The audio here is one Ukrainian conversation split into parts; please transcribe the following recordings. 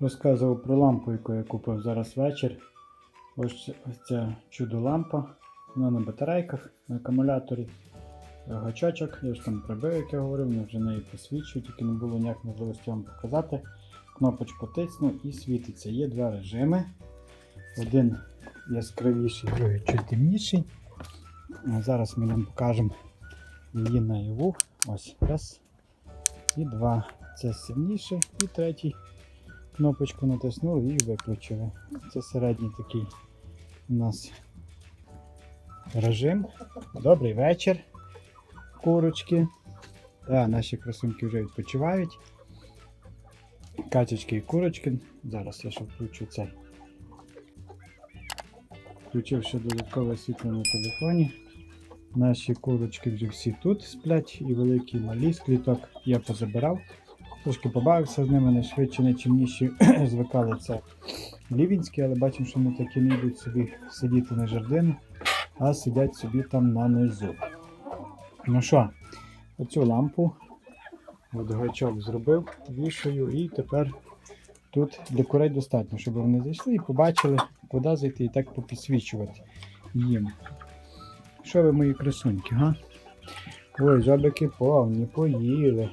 Розказував про лампу, яку я купив зараз вечір. Ось ця чудо-лампа. Вона на батарейках, на акумуляторі. Гачочок, я ж там прибив, як я говорив, вони вже неї посвічують, тільки не було ніяк можливості вам показати. Кнопочку тисну і світиться. Є два режими. Один яскравіший, другий чуть темніший. Зараз ми вам покажемо її наяву. Ось раз. І два. Це сильніше. І третій. Кнопочку натиснули і виключили. Це середній такий у нас режим. Добрий вечір. Курочки. Та, наші красунки вже відпочивають. Качечки і курочки. Зараз я ще включу цей. Включив ще додаткове світло на телефоні. Наші курочки вже всі тут сплять, і великі, і малі з кліток я позабирав. Трошки побавився з ними, не швидше, не чимніші звикали це лівінські, але бачимо, що вони таки не йдуть собі сидіти на жердину, а сидять собі там на низу. Ну що, оцю лампу от гачок зробив, вішаю і тепер тут для достатньо, щоб вони зайшли і побачили, куди зайти і так попідсвічувати їм. Що ви мої красуньки, га? Ой, жабики повні, поїли.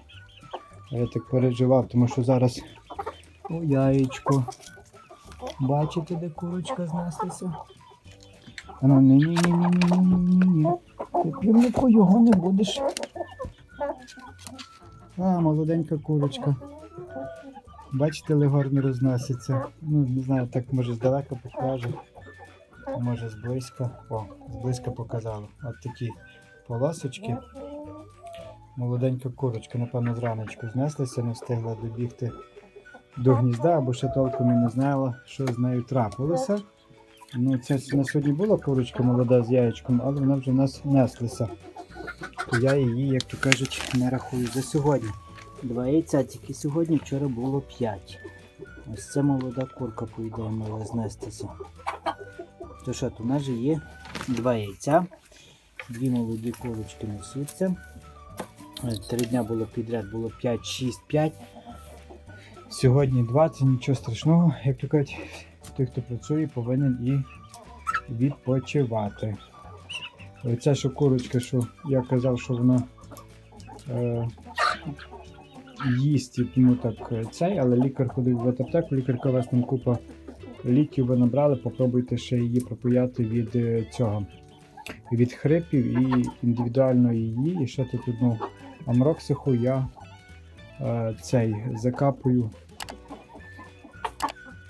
Я так переживав, тому що зараз о яєчко. Бачите, де курочка знеслася? Ну, ні-ні-ні-ні-ні-ні-ні. Ти півнику його не будеш. А, молоденька курочка. Бачите, легор не розноситься. Ну, не знаю, так може здалека покаже. Може зблизька. О, зблизька показала. От такі полосочки. Молоденька курочка, напевно, зраночку знеслася, не встигла добігти до гнізда, або ще толком і не знала, що з нею трапилося. Ну, це на сьогодні була курочка молода з яєчком, але вона вже в нас неслася. То я її, як то кажуть, не рахую за сьогодні. Два яйця, тільки сьогодні, вчора було п'ять. Ось це молода курка, по мала знестися. То що, то в нас же є два яйця, дві молоді курочки несуться. Три дня було підряд, було 5, 6, 5. Сьогодні 2, це нічого страшного. Як то кажуть, той, хто працює, повинен і відпочивати. Оця що курочка, що я казав, що вона е, їсть, тому так е, цей, але лікар ходив в ветаптеку, лікар казав, там купа ліків ви набрали, попробуйте ще її пропояти від е, цього. Від хрипів і індивідуально її. І ще тут одну амроксиху я е, цей закапую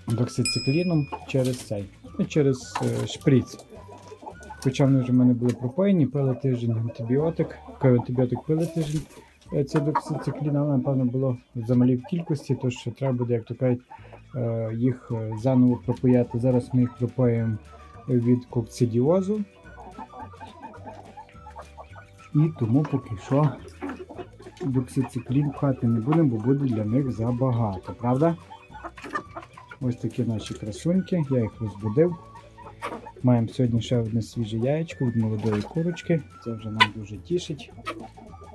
доксицикліном через цей, ну, через е, шприц. Хоча вони вже в мене були пропоєні, пили тиждень антибіотик, антибіотик пили тиждень. е, Це доксициклін, але напевно було замалі в кількості, тож треба буде, як то кажуть, е, їх е, заново пропояти. Зараз ми їх пропоїмо від кокцидіозу. І тому поки що доксициклін пхати не будемо, бо буде для них забагато, правда? Ось такі наші красуньки, я їх розбудив. Маємо сьогодні ще одне свіже яєчко від молодої курочки. Це вже нам дуже тішить.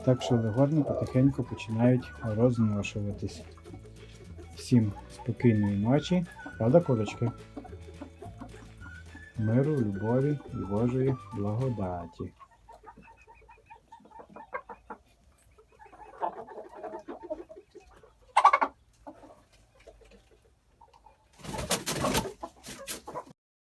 Так що легорни потихеньку починають розношуватись. Всім спокійної ночі, правда, курочки? Миру, любові і Божої благодаті.